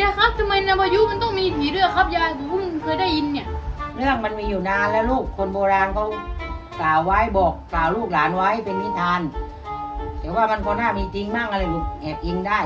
ยายครับทำไมในพายุมันต้องมีผีด้วยครับยายผมเพิ่งเคยได้ยินเนี่ย เรื่องมันมีอยู่นานแล้วลูกคนโบราณเขากล่าวไว้บอกกล่าวลูกหลานไว้เป็นนิทาน แต่ว่ามันก็น่ามีจริงมั่งอะไรลูกแอบอิงได้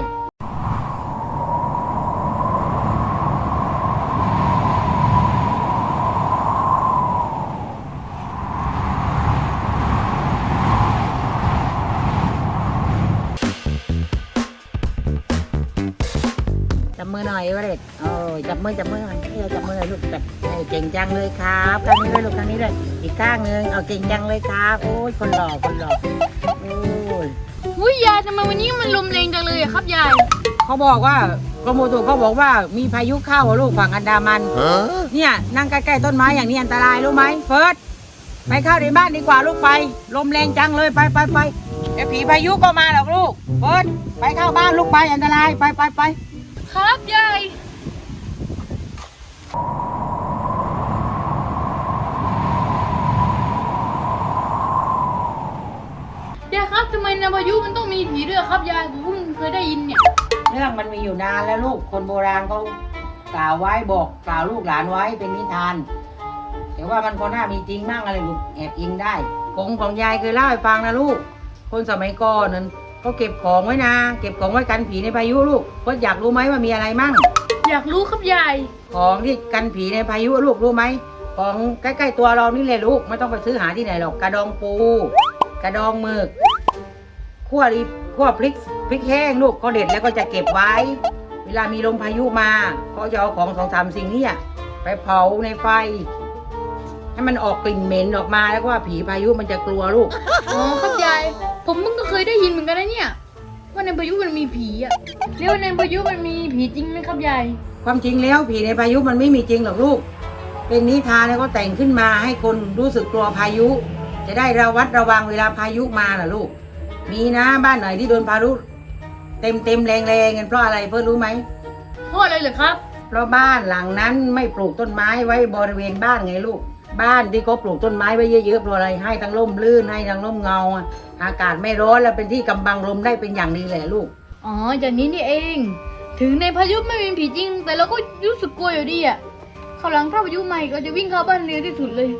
มือหน่อยวะเด็กโอ้ยจับมือจับมือหน่อยเออจับมือหน่อยลูกจับเอ้ยเก่งจังเลยครับข้างนี้ด้วยลูกข้างนี้ด้วยอีกข้างหนึงเอาเก่งจังเลยครับโอ้ยคนหล่อคนหล่อโอ้ยอุ้ยยายทำไมวันนี้มันลมแรงจังเลยอะครับยายเขาบอกว่ากรมอุตุเขาบอกว่ามีพายุเข้าอะลูกฝั่งอันดามันเนี่ยนั่งใกล้ๆต้นไม้อย่างนี้อันตรายรู้ไหมเฟิร์สไปเข้าในบ้านดีกว่าลูกไป ลมแรงจังเลยไปไปไปเดี๋ยวผีพายุก็มาหรอกลูกเฟิร์สไปเข้าบ้านลูกไปอันตรายไปไปไป ครับยายยายครับทำไมในพายุมันต้องมีผีด้วยครับยายผมเพิ่งเคยได้ยินเนี่ย เรื่องมันมีอยู่นานแล้วลูกคนโบราณเขากล่าวไว้บอกกล่าวลูกหลานไว้เป็นนิทาน แต่ว่ามันก็น่ามีจริงมั่งอะไรลูกแอบอิงได้กงของยายเคยเล่าให้ฟังนะลูก คนสมัยก่อนนั้น เขาเก็บของไว้นะ เก็บของไว้กันผีในพายุลูกก็อยากรู้ไหมว่ามีอะไรมั่ง อยากรู้ครับยาย ของที่กันผีในพายุลูกรู้ไหม ของใกล้ๆตัวเรานี่เลยลูกไม่ต้องไปซื้อหาที่ไหนหรอก กระดองปู กระดองหมึกขั่วริบขั่วพริกพริกแห้งลูกก็เด็ดแล้วก็จะเก็บไว้ เวลามีลมพายุมาก็จะเอาของสองสามสิ่งเนี้ไปเผาในไฟ ให้มันออกกลิ่นเหม็นออกมาแล้วก็ว่าผีพายุมันจะกลัวลูก อ๋อครับยายผมเพิ่งก็เคยได้ยินเหมือนกันนะเนี่ย ว่าในพายุมันมีผีอะแล้วในพายุมันมีผีจริงไหมครับยาย ความจริงแล้วผีในพายุมันไม่มีจริงหรอกลูก เป็นนิทานแล้วก็แต่งขึ้นมาให้คนรู้สึกกลัวพายุ จะได้ระวัดระวังเวลาพายุมาน่ะลูก มีนะบ้านไหนที่โดนพายุเต็มเต็มๆแรงแรงๆกันเพราะอะไรเพื่อนรู้ไหมเพราะอะไรเหรอครับ เพราะบ้านหลังนั้นไม่ปลูกต้นไม้ไว้บริเวณบ้านไงลูก บ้านที่เขาปลูกต้นไม้ไว้เยอะๆเพราะอะไรให้ทั้งร่มรื่นให้ทั้งร่มเงา อากาศไม่ร้อนแล้วเป็นที่กำบังลมได้เป็นอย่างดีแหละลูก อ๋อ อย่างนี้นี่เอง ถึงในพายุไม่มีผีจริง แต่เราก็รู้สึกกลัวอยู่ดีอะเขาวหลังถ้าพายุใหม่ก็จะวิ่งเข้าบ้านเร็วที่สุดเลย